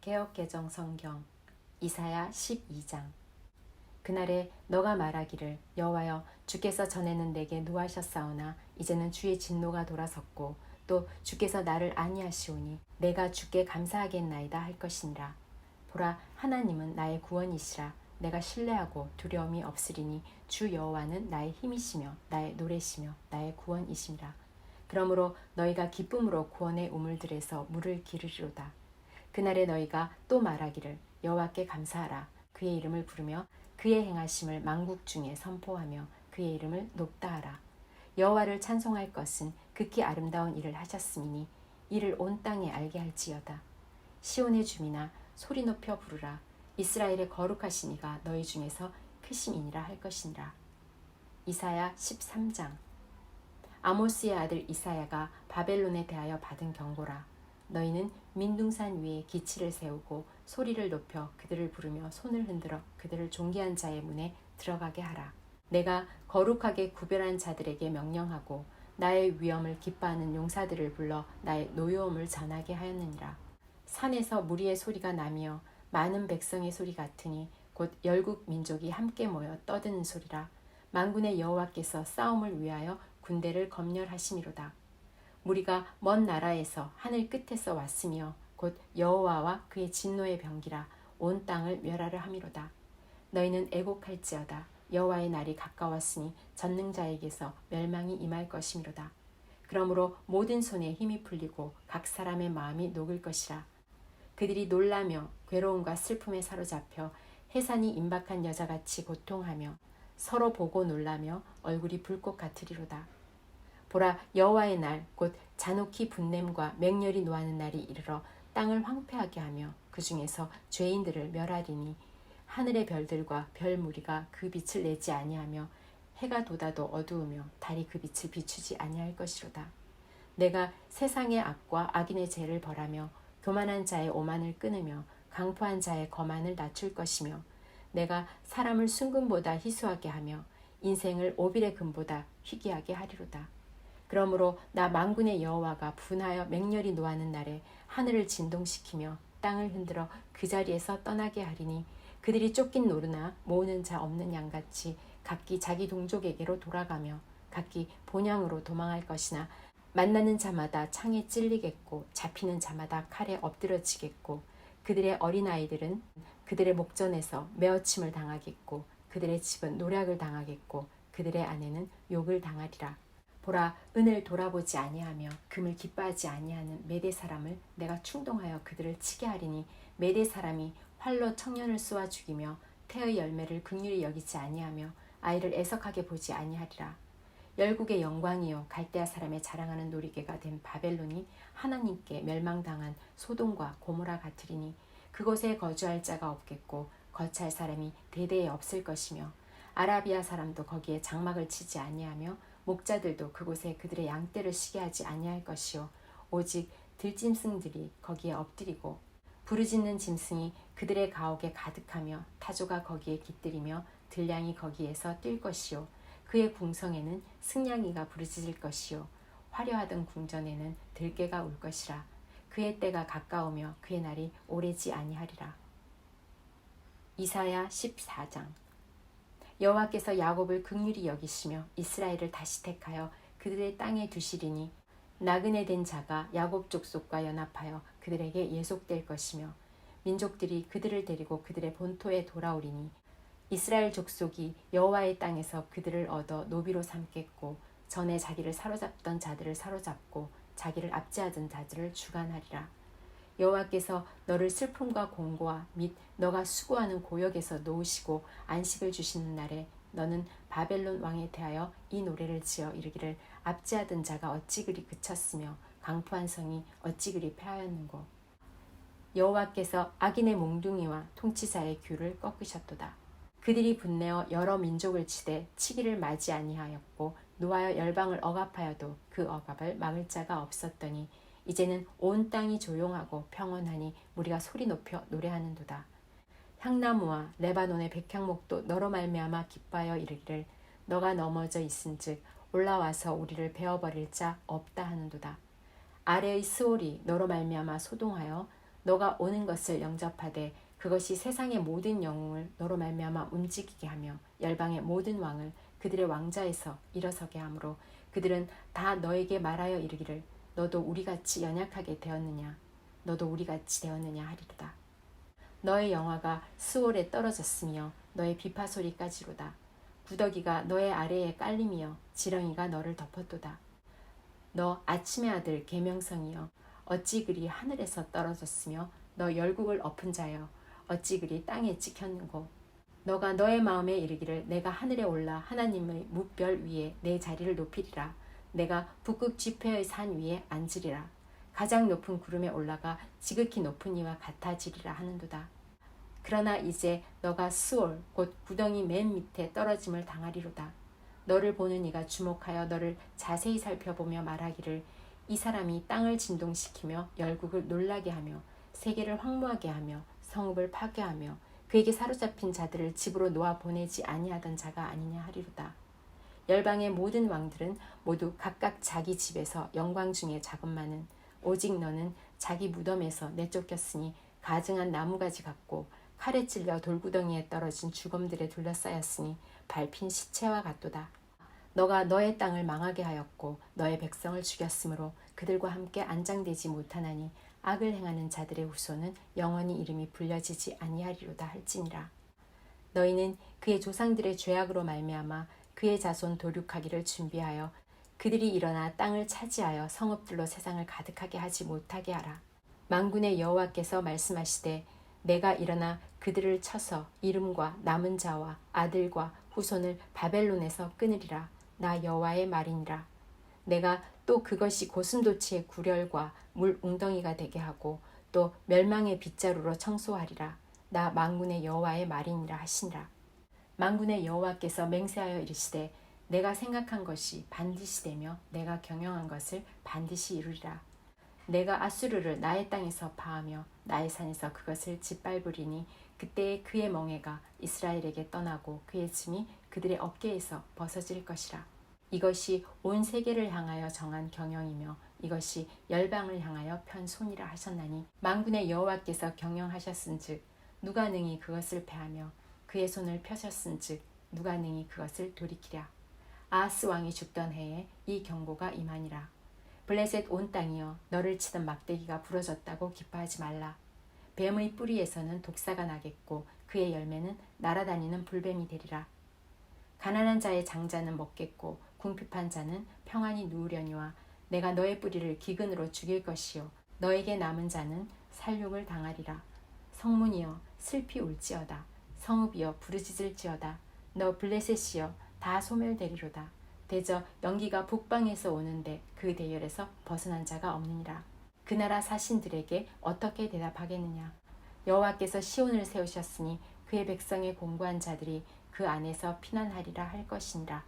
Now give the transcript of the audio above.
개역 개정 성경 이사야 12장. 그날에 너가 말하기를 여호와여 주께서 전에는 내게 노하셨사오나 이제는 주의 진노가 돌아섰고 또 주께서 나를 아니하시오니 내가 주께 감사하겠나이다 할 것이니라. 보라 하나님은 나의 구원이시라. 내가 신뢰하고 두려움이 없으리니 주 여호와는 나의 힘이시며 나의 노래시며 나의 구원이시니라. 그러므로 너희가 기쁨으로 구원의 우물들에서 물을 기르리로다 그날에 너희가 또 말하기를 여호와께 감사하라. 그의 이름을 부르며 그의 행하심을 만국 중에 선포하며 그의 이름을 높다하라. 여호와를 찬송할 것은 극히 아름다운 일을 하셨음이니 이를 온 땅에 알게 할지어다. 시온의 주민아 소리 높여 부르라. 이스라엘의 거룩하신 이가 너희 중에서 크심이니라 할 것이니라. 이사야 13장. 아모스의 아들 이사야가 바벨론에 대하여 받은 경고라. 너희는 민둥산 위에 기치를 세우고 소리를 높여 그들을 부르며 손을 흔들어 그들을 존귀한 자의 문에 들어가게 하라. 내가 거룩하게 구별한 자들에게 명령하고 나의 위엄을 기뻐하는 용사들을 불러 나의 노여움을 전하게 하였느니라. 산에서 무리의 소리가 나며 많은 백성의 소리 같으니 곧 열국 민족이 함께 모여 떠드는 소리라. 만군의 여호와께서 싸움을 위하여 군대를 검열하심이로다. 무리가 먼 나라에서 하늘 끝에서 왔으며 곧 여호와와 그의 진노의 병기라 온 땅을 멸하려 함이로다. 너희는 애곡할지어다. 여호와의 날이 가까웠으니 전능자에게서 멸망이 임할 것이미로다. 그러므로 모든 손에 힘이 풀리고 각 사람의 마음이 녹을 것이라. 그들이 놀라며 괴로움과 슬픔에 사로잡혀 해산이 임박한 여자같이 고통하며 서로 보고 놀라며 얼굴이 불꽃 같으리로다. 보라 여호와의 날 곧 잔혹히 분냄과 맹렬히 노하는 날이 이르러 땅을 황폐하게 하며 그 중에서 죄인들을 멸하리니 하늘의 별들과 별 무리가 그 빛을 내지 아니하며 해가 돋아도 어두우며 달이 그 빛을 비추지 아니할 것이로다. 내가 세상의 악과 악인의 죄를 벌하며 교만한 자의 오만을 끊으며 강포한 자의 거만을 낮출 것이며 내가 사람을 순금보다 희수하게 하며 인생을 오빌의 금보다 희귀하게 하리로다. 그러므로 나 만군의 여호와가 분하여 맹렬히 노하는 날에 하늘을 진동시키며 땅을 흔들어 그 자리에서 떠나게 하리니 그들이 쫓긴 노르나 모으는 자 없는 양같이 각기 자기 동족에게로 돌아가며 각기 본향으로 도망할 것이나 만나는 자마다 창에 찔리겠고 잡히는 자마다 칼에 엎드러지겠고 그들의 어린아이들은 그들의 목전에서 메어침을 당하겠고 그들의 집은 노략을 당하겠고 그들의 아내는 욕을 당하리라. 보라 은을 돌아보지 아니하며 금을 기뻐하지 아니하는 메대 사람을 내가 충동하여 그들을 치게 하리니 메대 사람이 활로 청년을 쏘아 죽이며 태의 열매를 극률히 여기지 아니하며 아이를 애석하게 보지 아니하리라. 열국의 영광이요 갈대아 사람의 자랑하는 놀이개가 된 바벨론이 하나님께 멸망당한 소돔과 고모라 같으리니 그곳에 거주할 자가 없겠고 거처할 사람이 대대에 없을 것이며 아라비아 사람도 거기에 장막을 치지 아니하며 목자들도 그곳에 그들의 양떼를 쉬게 하지 아니할 것이요. 오직 들짐승들이 거기에 엎드리고 부르짖는 짐승이 그들의 가옥에 가득하며 타조가 거기에 깃들이며 들량이 거기에서 뛸 것이요. 그의 궁성에는 승냥이가 부르짖을 것이요. 화려하던 궁전에는 들깨가 울 것이라. 그의 때가 가까우며 그의 날이 오래지 아니하리라. 이사야 14장 여호와께서 야곱을 극률히 여기시며 이스라엘을 다시 택하여 그들의 땅에 두시리니 나그네 된 자가 야곱 족속과 연합하여 그들에게 예속될 것이며 민족들이 그들을 데리고 그들의 본토에 돌아오리니 이스라엘 족속이 여호와의 땅에서 그들을 얻어 노비로 삼겠고 전에 자기를 사로잡던 자들을 사로잡고 자기를 압제하던 자들을 주관하리라 여호와께서 너를 슬픔과 공고와 및 너가 수고하는 고역에서 놓으시고 안식을 주시는 날에 너는 바벨론 왕에 대하여 이 노래를 지어 이르기를 압제하던 자가 어찌 그리 그쳤으며 강포한 성이 어찌 그리 패하였는고? 여호와께서 악인의 몽둥이와 통치자의 규를 꺾으셨도다. 그들이 분내어 여러 민족을 치되 치기를 맞이 아니하였고 노하여 열방을 억압하여도 그 억압을 막을 자가 없었더니 이제는 온 땅이 조용하고 평온하니 우리가 소리 높여 노래하는도다. 향나무와 레바논의 백향목도 너로 말미암아 기뻐하여 이르기를 너가 넘어져 있은즉 올라와서 우리를 베어버릴 자 없다 하는도다. 아래의 스올이 너로 말미암아 소동하여 너가 오는 것을 영접하되 그것이 세상의 모든 영웅을 너로 말미암아 움직이게 하며 열방의 모든 왕을 그들의 왕자에서 일어서게 하므로 그들은 다 너에게 말하여 이르기를 너도 우리같이 연약하게 되었느냐? 너도 우리같이 되었느냐 하리로다. 너의 영화가 수월에 떨어졌으며 너의 비파 소리까지로다. 구더기가 너의 아래에 깔림이여 지렁이가 너를 덮었도다. 너 아침의 아들 계명성이여. 어찌 그리 하늘에서 떨어졌으며 너 열국을 엎은 자여. 어찌 그리 땅에 찍혔는고? 너가 너의 마음에 이르기를 내가 하늘에 올라 하나님의 무별 위에 내 자리를 높이리라 내가 북극 지폐의 산 위에 앉으리라. 가장 높은 구름에 올라가 지극히 높은 이와 같아지리라 하는도다. 그러나 이제 너가 수올 곧 구덩이 맨 밑에 떨어짐을 당하리로다. 너를 보는 이가 주목하여 너를 자세히 살펴보며 말하기를 이 사람이 땅을 진동시키며 열국을 놀라게 하며 세계를 황무하게 하며 성읍을 파괴하며 그에게 사로잡힌 자들을 집으로 놓아 보내지 아니하던 자가 아니냐 하리로다. 열방의 모든 왕들은 모두 각각 자기 집에서 영광 중에 자급만은 오직 너는 자기 무덤에서 내쫓겼으니 가증한 나무가지 같고 칼에 찔려 돌구덩이에 떨어진 주검들에 둘러싸였으니 밟힌 시체와 같도다. 너가 너의 땅을 망하게 하였고 너의 백성을 죽였으므로 그들과 함께 안장되지 못하나니 악을 행하는 자들의 후손은 영원히 이름이 불려지지 아니하리로다 할지니라. 너희는 그의 조상들의 죄악으로 말미암아 그의 자손 도륙하기를 준비하여 그들이 일어나 땅을 차지하여 성읍들로 세상을 가득하게 하지 못하게 하라. 만군의 여호와께서 말씀하시되 내가 일어나 그들을 쳐서 이름과 남은 자와 아들과 후손을 바벨론에서 끊으리라. 나 여호와의 말이니라. 내가 또 그것이 고슴도치의 구렬과 물 웅덩이가 되게 하고 또 멸망의 빗자루로 청소하리라. 나 만군의 여호와의 말이니라 하시니라. 만군의 여호와께서 맹세하여 이르시되 내가 생각한 것이 반드시 되며 내가 경영한 것을 반드시 이루리라. 내가 아수르를 나의 땅에서 파하며 나의 산에서 그것을 짓밟으리니 그때에 그의 멍에가 이스라엘에게 떠나고 그의 짐이 그들의 어깨에서 벗어질 것이라. 이것이 온 세계를 향하여 정한 경영이며 이것이 열방을 향하여 편 손이라 하셨나니 만군의 여호와께서 경영하셨은즉 누가 능히 그것을 패하며 그의 손을 펴셨은즉 누가 능히 그것을 돌이키랴. 아하스 왕이 죽던 해에 이 경고가 임하니라. 블레셋 온 땅이여 너를 치던 막대기가 부러졌다고 기뻐하지 말라. 뱀의 뿌리에서는 독사가 나겠고 그의 열매는 날아다니는 불뱀이 되리라. 가난한 자의 장자는 먹겠고 궁핍한 자는 평안히 누우려니와 내가 너의 뿌리를 기근으로 죽일 것이요 너에게 남은 자는 살육을 당하리라. 성문이여 슬피 울지어다. 성읍이여 부르짖을지어다. 너 블레셋이여 다 소멸되리로다. 대저 연기가 북방에서 오는데 그 대열에서 벗어난 자가 없느니라. 그 나라 사신들에게 어떻게 대답하겠느냐? 여호와께서 시온을 세우셨으니 그의 백성의 공고한 자들이 그 안에서 피난하리라 할 것이니라.